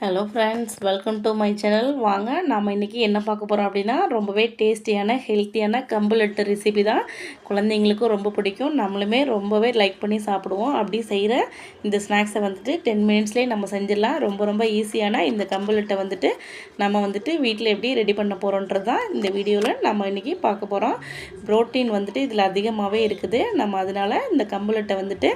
Hello friends welcome to my channel வாங்க நாம் இன்றைக்கி என்ன பார்க்க போகிறோம் அப்படின்னா ரொம்பவே டேஸ்டியான ஹெல்த்தியான கம்பு லட்டு ரெசிபி தான். குழந்தைங்களுக்கும் ரொம்ப பிடிக்கும். நம்மளுமே ரொம்பவே லைக் பண்ணி சாப்பிடுவோம். அப்படி செய்கிற இந்த ஸ்நாக்ஸை வந்துட்டு டென் மினிட்ஸ்லேயே நம்ம செஞ்சிடலாம். ரொம்ப ரொம்ப ஈஸியான இந்த கம்பு லட்டை வந்துட்டு நம்ம வந்துட்டு வீட்டில் எப்படி ரெடி பண்ண போகிறோன்றது தான் இந்த வீடியோவில் நம்ம இன்றைக்கி பார்க்க போகிறோம் ப்ரோட்டீன் வந்துட்டு இதில் அதிகமாகவே இருக்குது. நம்ம அதனால் இந்த கம்பு லட்டை வந்துட்டு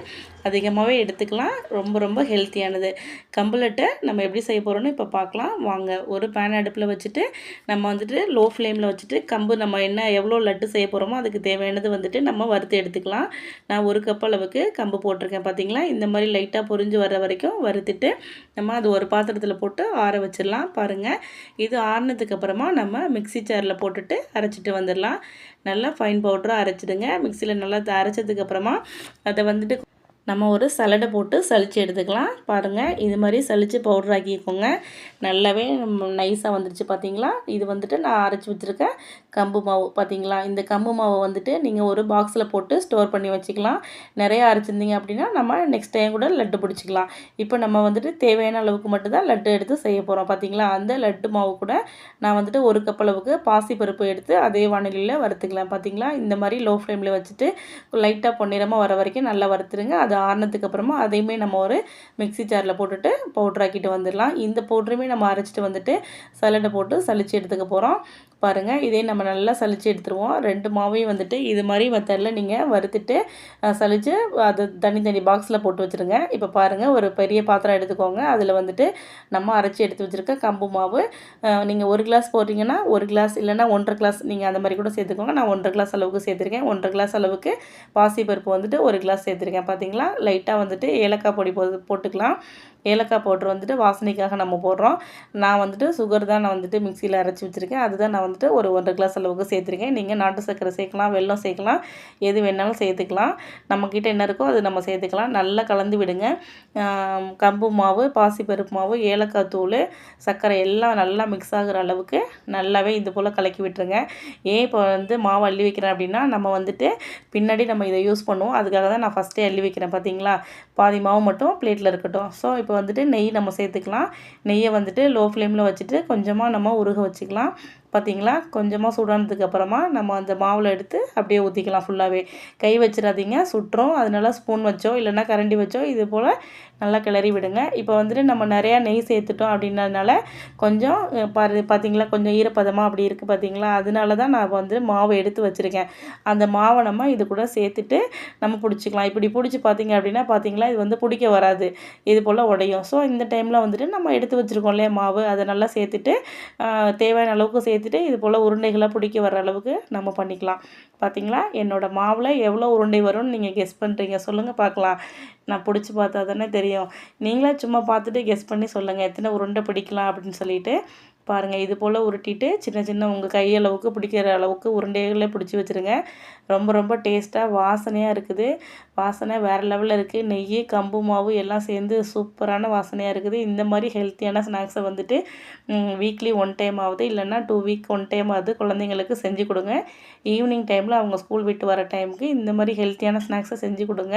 அதிகமாகவே எடுத்துக்கலாம். ரொம்ப ரொம்ப ஹெல்த்தியானது கம்பளட்டை நம்ம எப்படி செய்ய போகிறோன்னு இப்போ பார்க்கலாம் வாங்க ஒரு பேன் அடுப்பில் வச்சுட்டு நம்ம வந்துட்டு லோ ஃப்ளேமில் வச்சுட்டு கம்பு நம்ம என்ன எவ்வளோ லட்டு செய்ய போகிறோமோ அதுக்கு தேவையானது வந்துட்டு நம்ம வறுத்து எடுத்துக்கலாம். நான் ஒரு கப் அளவுக்கு கம்பு போட்டிருக்கேன் பார்த்தீங்களா இந்த மாதிரி லைட்டாக பொரிஞ்சு வர வரைக்கும் வறுத்துட்டு நம்ம அது ஒரு பாத்திரத்தில் போட்டு ஆற வச்சிடலாம். பாருங்கள் இது ஆறினதுக்கப்புறமா நம்ம மிக்சி சேரில் போட்டுட்டு அரைச்சிட்டு வந்துடலாம். நல்லா ஃபைன் பவுடராக அரைச்சிடுங்க. மிக்சியில் நல்லா அரைச்சதுக்கப்புறமா அதை வந்துட்டு நம்ம ஒரு சலடை போட்டு சளிச்சு எடுத்துக்கலாம். பாருங்கள் இது மாதிரி சளிச்சு பவுடர் ஆக்கிக்கோங்க. நல்லாவே நைஸாக வந்துடுச்சு பார்த்தீங்களா இது வந்துட்டு நான் அரைச்சி வச்சுருக்கேன். கம்பு மாவு பார்த்தீங்களா இந்த கம்பு மாவை வந்துட்டு நீங்கள் ஒரு பாக்ஸில் போட்டு ஸ்டோர் பண்ணி வச்சுக்கலாம். நிறையா அரைச்சிருந்தீங்க அப்படின்னா நம்ம நெக்ஸ்ட் டைம் கூட லட்டு பிடிச்சிக்கலாம். இப்போ நம்ம வந்துட்டு தேவையான அளவுக்கு மட்டும்தான் லட்டு எடுத்து செய்ய போகிறோம் பார்த்தீங்களா அந்த லட்டு மாவு கூட நான் வந்துட்டு ஒரு கப் அளவுக்கு பாசி பருப்பு எடுத்து அதே வானிலையில் வறுத்துக்கலாம் பார்த்தீங்களா இந்த மாதிரி லோ ஃப்ளேமில் வச்சுட்டு லைட்டாக பொன்னிறமாக வர வரைக்கும் நல்லா வறுத்துருங்க. அது ஆறினதுக்கு அப்புறமா அதையுமே நம்ம ஒரு மிக்சி ஜாரில் போட்டுட்டு பவுட்ராக்கிட்டு வந்துடலாம் இந்த பவுட்ருமே நம்ம அரைச்சிட்டு வந்துட்டு சலடை போட்டு சளிச்சு எடுத்துக்க போகிறோம் பாருங்கள் இதே நம்ம நல்லா சளிச்சு எடுத்துருவோம். ரெண்டு மாவையும் வந்துட்டு இது மாதிரி மெத்தடில் நீங்கள் வறுத்துட்டு சளிச்சு அது தனித்தனி பாக்ஸில் போட்டு வச்சுருங்க. இப்போ பாருங்கள் ஒரு பெரிய பாத்திரம் எடுத்துக்கோங்க. அதில் வந்துட்டு நம்ம அரைச்சி எடுத்து வச்சுருக்க கம்பு மாவு. நீங்கள் ஒரு கிளாஸ் போடுறீங்கன்னா ஒரு கிளாஸ் இல்லைனா ஒன்றரை கிளாஸ் நீங்கள் அந்த மாதிரி கூட சேர்த்துக்கோங்க. நான் ஒன்றரை கிளாஸ் அளவுக்கு சேர்த்துருக்கேன். ஒன்றரை கிளாஸ் அளவுக்கு பாசி பருப்பு வந்துட்டு ஒரு கிளாஸ் சேர்த்துருக்கேன். பார்த்தீங்களா லைட்டாக வந்துட்டு ஏலக்காய் பொடி போ போட்டுக்கலாம். ஏலக்காய் பவுட்ரு வந்துட்டு வாசனைக்காக நம்ம போடுறோம். நான் வந்துட்டு சுகர் தான் நான் வந்துட்டு மிக்சியில் அரைச்சி வச்சுருக்கேன். அதுதான் நான் வந்துட்டு ஒரு ஒன்றரை கிளாஸ் அளவுக்கு சேர்த்துருக்கேன். நீங்கள் நாட்டு சர்க்கரை சேர்க்கலாம் வெள்ளம் சேர்க்கலாம் எது வேணாலும் சேர்த்துக்கலாம். நம்மக்கிட்ட என்ன இருக்கோ அது நம்ம சேர்த்துக்கலாம். நல்லா கலந்து விடுங்க. கம்பு மாவு பாசிப்பருப்பு மாவு ஏலக்காய் தூள் சர்க்கரை எல்லாம் நல்லா மிக்ஸ் ஆகிற அளவுக்கு நல்லாவே இது போல் கலக்கி விட்டுருங்க. ஏன் இப்போ வந்து மாவு அள்ளி வைக்கிறேன் அப்படின்னா நம்ம வந்துட்டு பின்னாடி நம்ம இதை யூஸ் பண்ணுவோம். அதுக்காக தான் நான் ஃபஸ்ட்டே அள்ளி வைக்கிறேன் பார்த்தீங்களா பாதி மாவு மட்டும் பிளேட்டில் இருக்கட்டும். ஸோ இப்போ இப்போ வந்துட்டு நெய் நம்ம சேர்த்துக்கலாம். நெய்யை வந்துட்டு லோ ஃப்ளேமில் வச்சுட்டு கொஞ்சமாக நம்ம உருக வச்சுக்கலாம். பார்த்திங்களா? கொஞ்சமாக சுடானதுக்கு அப்புறமா நம்ம அந்த மாவில் எடுத்து அப்படியே ஊற்றிக்கலாம் ஃபுல்லாகவே கை வச்சிடாதீங்க சுட்டுறோம் அதனால ஸ்பூன் வச்சோ இல்லைன்னா கரண்டி வச்சோ இது போல் நல்லா கிளறி விடுங்க. இப்போ வந்துட்டு நம்ம நிறையா நெய் சேர்த்துட்டோம் அப்படின்றதுனால கொஞ்சம் பாரு பார்த்தீங்களா? கொஞ்சம் ஈரப்பதமாக அப்படி இருக்குது பார்த்தீங்களா? அதனால தான் நான் வந்து மாவை எடுத்து வச்சுருக்கேன். அந்த மாவை நம்ம இது கூட சேர்த்துட்டு நம்ம பிடிச்சிக்கலாம். இப்படி பிடிச்சி பார்த்தீங்க அப்படின்னா பார்த்தீங்களா? இது வந்து பிடிக்க வராது. இது போல் உடையும். ஸோ இந்த டைமில் வந்துட்டு நம்ம எடுத்து வச்சுருக்கோம் இல்லையா மாவு? அதை நல்லா சேர்த்துட்டு தேவையான அளவுக்கு சேர்த்து சேர்த்துட்டு இது போல் உருண்டைகளாக பிடிக்க வர அளவுக்கு நம்ம பண்ணிக்கலாம். பார்த்தீங்களா என்னோடய மாவில் எவ்வளோ உருண்டை வரும்னு நீங்கள் கெஸ் பண்ணுறீங்க சொல்லுங்கள் பார்க்கலாம் நான் பிடிச்சி பார்த்தா தானே தெரியும். நீங்களே சும்மா பார்த்துட்டு கெஸ் பண்ணி சொல்லுங்கள் எத்தனை உருண்டை பிடிக்கலாம் அப்படின்னு சொல்லிட்டு பாருங்கள் இது போல் உருட்டிட்டு சின்ன சின்ன உங்கள் கையளவுக்கு பிடிக்கிற அளவுக்கு உருண்டைகளே பிடிச்சி வச்சுருங்க. ரொம்ப ரொம்ப டேஸ்ட்டாக வாசனையாக இருக்குது. வாசனை வேறு லெவலில் இருக்குது நெய் கம்பு மாவு எல்லாம் சேர்ந்து சூப்பரான வாசனையாக இருக்குது. இந்த மாதிரி ஹெல்த்தியான ஸ்நாக்ஸை வந்துட்டு வீக்லி ஒன் டைம் ஆகுது இல்லைன்னா டூ வீக் ஒன் டைம் ஆகுது குழந்தைங்களுக்கு செஞ்சு கொடுங்க. ஈவினிங் டைமில் அவங்க ஸ்கூல் விட்டு வர டைமுக்கு இந்த மாதிரி ஹெல்த்தியான ஸ்நாக்ஸை செஞ்சு கொடுங்க.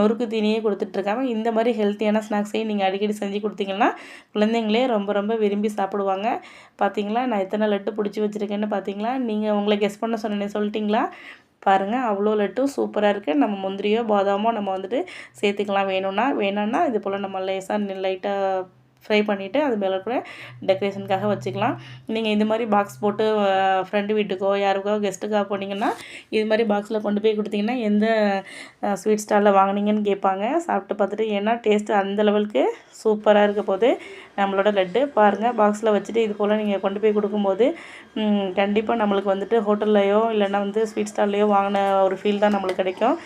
நொறுக்கு தீனியே கொடுத்துட்ருக்காங்க இந்த மாதிரி ஹெல்த்தியான ஸ்நாக்ஸையும் நீங்கள் அடிக்கடி செஞ்சு கொடுத்தீங்கன்னா குழந்தைங்களே ரொம்ப ரொம்ப விரும்பி சாப்பிடுவாங்க. பார்த்தீங்களா நான் எத்தனை லட்டு பிடிச்சி வச்சுருக்கேன்னு பார்த்தீங்களா நீங்கள் உங்களை கெஸ் பண்ண சொன்னேன் சொல்லிட்டீங்களா? பாருங்கள் அவ்வளோ லட்டும் சூப்பராக இருக்குது நம்ம முந்திரியோ பாதாமோ நம்ம வந்துட்டு சேர்த்துக்கலாம். வேணும்னா வேணும்னா இது போல் நம்ம லேசாக லைட்டாக ஃப்ரை பண்ணிவிட்டு அது மேலே கூட டெக்கரேஷனுக்காக வச்சுக்கலாம். நீங்கள் இந்த மாதிரி பாக்ஸ் போட்டு ஃப்ரெண்டு வீட்டுக்கோ யாருக்கோ கெஸ்ட்டுக்காக போனீங்கன்னா இது மாதிரி பாக்ஸில் கொண்டு போய் கொடுத்தீங்கன்னா எந்த ஸ்வீட் ஸ்டாலில் வாங்கினீங்கன்னு கேட்பாங்க. சாப்பிட்டு பார்த்துட்டு ஏன்னா டேஸ்ட்டு அந்த லெவலுக்கு சூப்பராக இருக்க போது நம்மளோட லட்டு. பாருங்கள் பாக்ஸில் வச்சுட்டு இது போல் நீங்கள் கொண்டு போய் கொடுக்கும்போது கண்டிப்பாக நம்மளுக்கு வந்துட்டு ஹோட்டல்லையோ இல்லைன்னா வந்து ஸ்வீட் ஸ்டால்லையோ வாங்கின ஒரு ஃபீல் தான் நம்மளுக்கு கிடைக்கும்.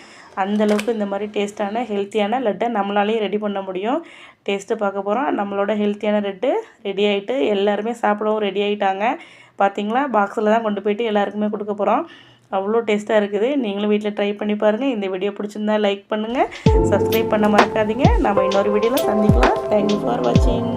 அந்தளவுக்கு இந்த மாதிரி டேஸ்ட்டான ஹெல்த்தியான லட்டை நம்மளாலேயும் ரெடி பண்ண முடியும். டேஸ்ட்டு பார்க்க போகிறோம் நம்மளோட ஹெல்த்தியான லட்டு ரெடி ஆகிட்டு எல்லாருமே சாப்பிடவும் ரெடி ஆகிட்டாங்க பார்த்தீங்களா பாக்ஸில் தான் கொண்டு போயிட்டு எல்லாருக்குமே கொடுக்க போகிறோம் அவ்வளோ டேஸ்ட்டாக இருக்குது. நீங்களும் வீட்டில் ட்ரை பண்ணி பாருங்கள் இந்த வீடியோ பிடிச்சிருந்தா லைக் பண்ணுங்கள் சப்ஸ்கிரைப் பண்ண மறக்காதீங்க. நம்ம இன்னொரு வீடியோவில் சந்திக்கலாம். தேங்க்யூ ஃபார் வாட்சிங்